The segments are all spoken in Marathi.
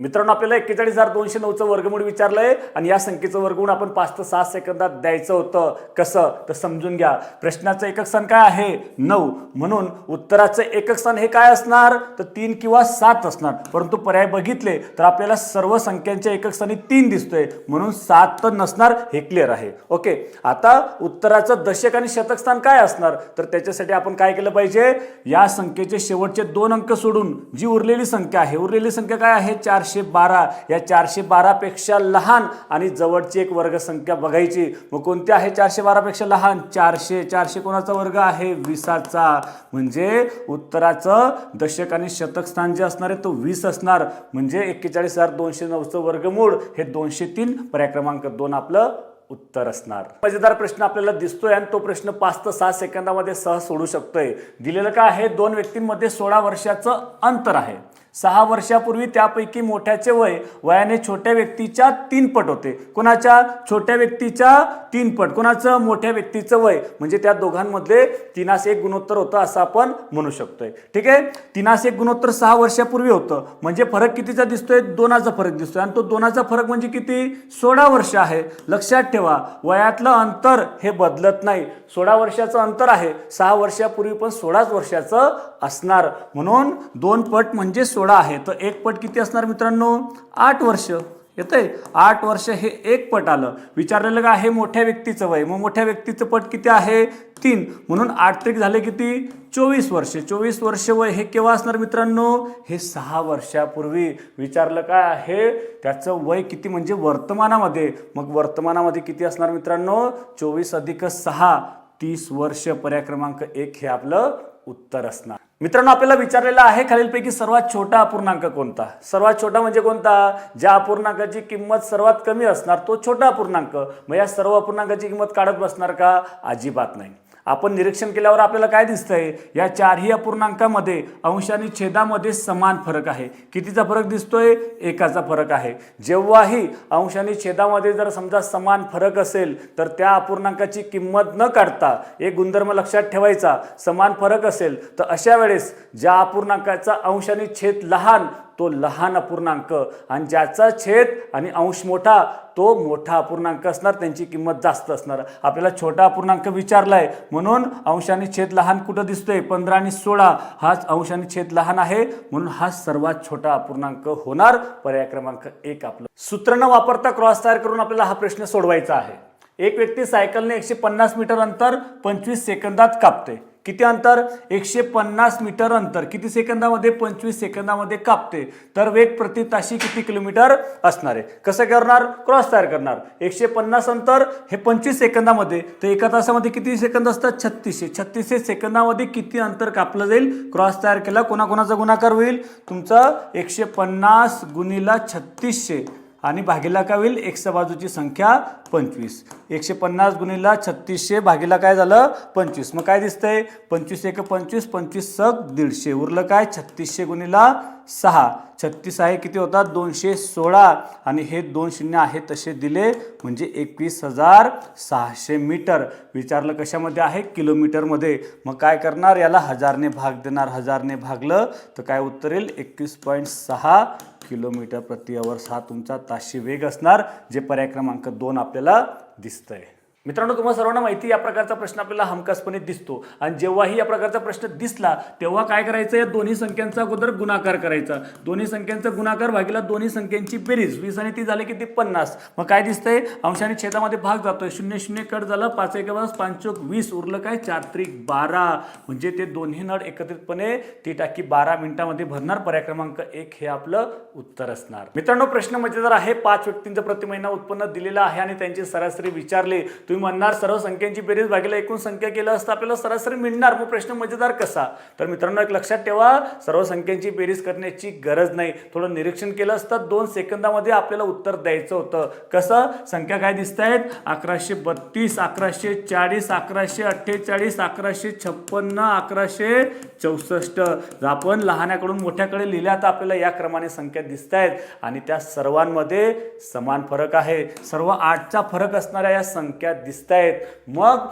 मित्रांनो आपल्याला एक्केचाळीस हजार दोनशे नऊचं वर्गमूळ विचारलंय आणि या संख्येचं वर्गमूळ आपण पाच ते सहा सेकंदात द्यायचं होतं. कसं? तर समजून घ्या. प्रश्नाचं एकक सण काय आहे? नऊ. म्हणून उत्तराचं एकक सण हे काय असणार? तर तीन किंवा सात असणार. परंतु पर्याय बघितले तर आपल्याला सर्व संख्यांच्या एकक सणी तीन दिसतोय. म्हणून सात तर नसणार हे क्लिअर आहे. ओके. आता उत्तराचं दशक आणि शतक स्थान काय असणार? तर त्याच्यासाठी आपण काय केलं पाहिजे? या संख्येचे शेवटचे दोन अंक सोडून जी उरलेली संख्या आहे उरलेली संख्या काय आहे? चार चारशे बारा या चारशे बारापेक्षा लहान आणि जवळची एक वर्गसंख्या बघायची. मग कोणती आहे चारशे बारापेक्षा लहान? चारशे चारशे कोणाचा वर्ग आहे? विसाचा. म्हणजे उत्तराचं दशक आणि शतक स्थान जे असणार आहे तो वीस असणार. म्हणजे एक्केचाळीस हजार दोनशे नऊचं वर्गमूळ हे दोनशे तीन पर्याय क्रमांक दोन आपलं उत्तर असणार. मजेदार प्रश्न आपल्याला दिसतोय आणि तो प्रश्न पाच ते सहा सेकंदामध्ये सहज सोडू शकतोय. दिलेलं काय आहे? दोन व्यक्तींमध्ये सोळा वर्षाचं अंतर आहे. सहा वर्षापूर्वी त्यापैकी मोठ्याचे वय वयाने छोट्या व्यक्तीच्या तीन पट होते. कोणाच्या? छोट्या व्यक्तीच्या तीन पट. कोणाचं? मोठ्या व्यक्तीचं वय. म्हणजे त्या दोघांमधले तिनास एक गुणोत्तर होतं असं आपण म्हणू शकतोय. ठीक आहे? तिनास एक गुणोत्तर सहा वर्षापूर्वी होतं. म्हणजे फरक कितीचा दिसतोय? दोनाचा फरक दिसतोय. आणि तो दोनाचा फरक म्हणजे किती? सोळा वर्ष आहे. लक्षात ठेवा. वयातलं अंतर हे बदलत नाही. सोळा वर्षाचं अंतर आहे. सहा वर्षापूर्वी पण सोळाच वर्षाचं असणार. म्हणून दोन पट म्हणजे सोळा आहे. तर एक पट किती असणार मित्रांनो? आठ वर्ष. येतंय. आठ वर्ष हे एक पट आलं. विचारलेलं का आहे मोठ्या व्यक्तीचं वय मग मोठ्या व्यक्तीचं पट किती आहे? तीन. म्हणून आठ त्रिक झाले किती? चोवीस वर्षे. चोवीस वर्ष वय हे केव्हा असणार मित्रांनो? हे सहा वर्षापूर्वी. विचारलं काय आहे त्याचं वय किती म्हणजे वर्तमानामध्ये? मग वर्तमानामध्ये किती असणार मित्रांनो? चोवीस अधिक सहा. तीस वर्ष पर्याय क्रमांक एक हे आपलं उत्तर असणार. मित्रांनो आपल्याला विचारलेलं आहे खालीलपैकी सर्वात छोटा अपूर्णांक कोणता? सर्वात छोटा म्हणजे कोणता? ज्या अपूर्णांकाची किंमत सर्वात कमी असणार तो छोटा अपूर्णांक. मग या सर्व अपूर्णांकाची किंमत काढत बसणार का? अजिबात नाही. आपण निरीक्षण केल्यावर आपल्याला काय दिसतंय? या चारही अपूर्णांकामध्ये अंश आणि छेदामध्ये समान फरक आहे. कितीचा फरक दिसतोय? एकाचा फरक आहे. जेव्हाही अंश आणि छेदामध्ये जर समजा समान फरक असेल तर त्या अपूर्णांकाची किंमत न काढता एक गुणधर्म लक्षात ठेवायचा समान फरक असेल तर अशा वेळेस ज्या अपूर्णांकाचा अंश आणि छेद लहान तो लहान अपूर्णांक आणि ज्याचा छेद आणि अंश मोठा तो मोठा अपूर्णांक असणार त्यांची किंमत जास्त असणार. आपल्याला छोटा अपूर्णांक विचारलाय म्हणून अंश आणि छेद लहान कुठं दिसतोय? पंधरा आणि सोळा हाच अंश आणि छेद लहान आहे म्हणून हा सर्वात छोटा अपूर्णांक होणार. पर्याय क्रमांक एक आपलं. सूत्र न वापरता क्रॉस तयार करून आपल्याला हा प्रश्न सोडवायचा आहे. एक व्यक्ती सायकलने एकशे पन्नास मीटर अंतर पंचवीस सेकंदात कापते. किती अंतर? एकशे पन्नास मीटर अंतर. किती सेकंदामध्ये? पंचवीस सेकंदामध्ये कापते. तर वेग प्रति ताशी किती किलोमीटर असणार आहे? कसं करणार? क्रॉस तयार करणार. एकशे पन्नास अंतर हे पंचवीस सेकंदामध्ये. तर एका तासामध्ये किती सेकंद असतात? छत्तीसशे. छत्तीसशे सेकंदामध्ये किती अंतर कापलं जाईल? क्रॉस तयार केला कोणाकोणाचा गुणाकार होईल? तुमचा एकशे पन्नास गुणीला छत्तीसशे. आणि भागीला काय होईल एकशे बाजूची संख्या पंचवीस. एकशे पन्नास गुणीला छत्तीसशे भागीला काय झालं? पंचवीस. मग काय दिसतंय? पंचवीस एक पंचवीस पंचवीस सग दीडशे. उरलं काय? छत्तीसशे गुणीला सहा. छत्तीस आहे किती होतात दोनशे सोळा. आणि हे दोन शून्य आहे तसे दिले म्हणजे एकवीस हजार सहाशे मीटर. विचारलं कशामध्ये आहे? किलोमीटरमध्ये. मग काय करणार? याला हजारने भाग देणार. हजारने भागलं तर काय उत्तर येईल? एकवीस पॉईंट सहा किलोमीटर प्रति अवर हा तुमचा ताशी वेग असणार जे पर्याय क्रमांक दोन आपल्याला दिसतंय. मित्रांनो तुम्हाला सर्वांना माहिती या प्रकारचा प्रश्न आपल्याला हमखासपणे दिसतो. आणि जेव्हाही या प्रकारचा प्रश्न दिसला तेव्हा काय करायचं? या दोन्ही संख्यांचा अगोदर गुणाकार करायचा. दोन्ही संख्यांचा गुणाकार भागीला दोन्ही संख्यांची बेरीज. वीस आणि ती झाली किती? पन्नास. मग काय दिसतंय? अंशाने छेदामध्ये भाग जातोय. शून्य शून्य कट झालं. पाच एक पाच पांचोक वीस. उरलं काय? चार त्रिक बारा. म्हणजे ते दोन्ही नळ एकत्रितपणे ती टाकी बारा मिनिटामध्ये भरणार. पर्याय क्रमांक एक हे आपलं उत्तर असणार. मित्रांनो प्रश्न मजेदार आहे. पाच व्यक्तींचं प्रति महिना उत्पन्न दिलेलं आहे आणि त्यांची सरासरी विचारली. तुम्ही म्हणणार सर्व संख्यांची बेरीज भागीला एकूण संख्या केलं असतं आपल्याला सरासरी मिळणार. मग प्रश्न मजेदार कसा? तर मित्रांनो एक लक्षात ठेवा सर्व संख्यांची बेरीज करण्याची गरज नाही. थोडं निरीक्षण केलं असतं दोन सेकंदामध्ये आपल्याला उत्तर द्यायचं होतं. कसं? संख्या काय दिसत आहेत अकराशे बत्तीस अकराशे चाळीस अकराशे अठ्ठेचाळीस अकराशे छप्पन्न अकराशे चौसष्ट. जर आपण लहानाकडून मोठ्याकडे लिहिल्या तर आपल्याला या क्रमाने संख्या दिसत आहेत आणि त्या सर्वांमध्ये समान फरक आहे. सर्व आठचा फरक असणाऱ्या या संख्या दिसत आहेत मग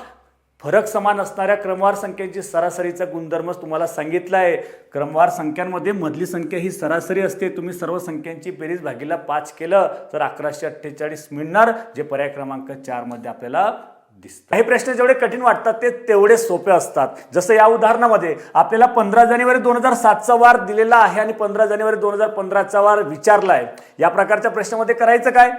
फरक समान असणाऱ्या क्रमवार संख्यांची सरासरीचा गुणधर्म तुम्हाला सांगितला आहे क्रमवार संख्यांमध्ये मधली संख्या ही सरासरी असते. तुम्ही सर्व संख्यांची बेरीज भागीला पाच केलं तर अकराशे अठ्ठेचाळीस मिळणार जे पर्याय क्रमांक चारमध्ये आपल्याला दिसतं हे प्रश्न जेवढे कठीण वाटतात ते तेवढे सोपे असतात. जसं या उदाहरणामध्ये आपल्याला पंधरा जानेवारी दोन हजार सातचा वार दिलेला आहे आणि पंधरा जानेवारी दोन हजार पंधराचा वार विचारला आहे या प्रकारच्या प्रश्नामध्ये करायचं काय?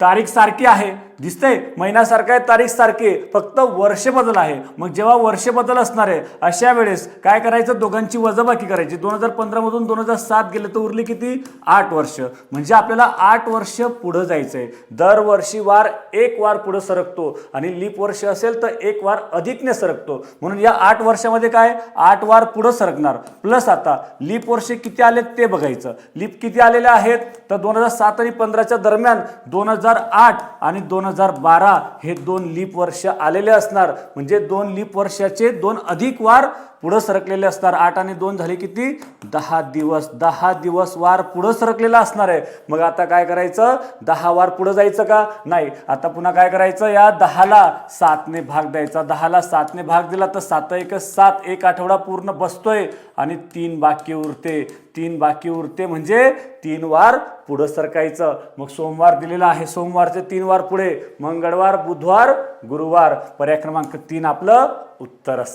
तारीख सारखी आहे. दिसतंय महिन्यासारखं आहे तारीख सारखी फक्त वर्ष बदल आहे. मग जेव्हा वर्ष बदल असणार आहे अशा वेळेस काय करायचं? दोघांची वजाबाकी करायची. दोन हजार पंधरामधून दोन हजार सात गेले तर उरली किती? आठ वर्ष. म्हणजे आपल्याला आठ वर्ष पुढं जायचं आहे दरवर्षी वार एक वार पुढं सरकतो. आणि लीप वर्ष असेल तर एक वार अधिकने सरकतो. म्हणून या आठ वर्षामध्ये काय? आठ वार पुढं सरकणार. प्लस आता लीप वर्ष किती आलेत ते बघायचं. लीप किती आलेले आहेत? तर दोन हजार सात आणि पंधराच्या दरम्यान दोन हजार हजार आठ आणि दोन हजार बारा हे दोन लीप वर्ष आलेले असणार. म्हणजे दोन लीप वर्षाचे दोन अधिक वार पुढं सरकलेले असणार. आठ आणि दोन झाले किती? दहा दिवस. दहा दिवस वार पुढं सरकलेला असणार आहे. मग आता काय करायचं? दहा वार पुढं जायचं का? नाही. आता पुन्हा काय करायचं? या दहाला सातने भाग द्यायचा. दहाला सातने भाग दिला तर सात एक सात. एक आठवडा पूर्ण बसतोय आणि तीन बाकी उरते. तीन बाकी उरते म्हणजे तीन वार पुढं सरकायचं. मग सोमवार दिलेला आहे. सोमवारचे तीन वार पुढे. मंगळवार बुधवार गुरुवार. पर्याय क्रमांक तीन आपलं उत्तर असतं.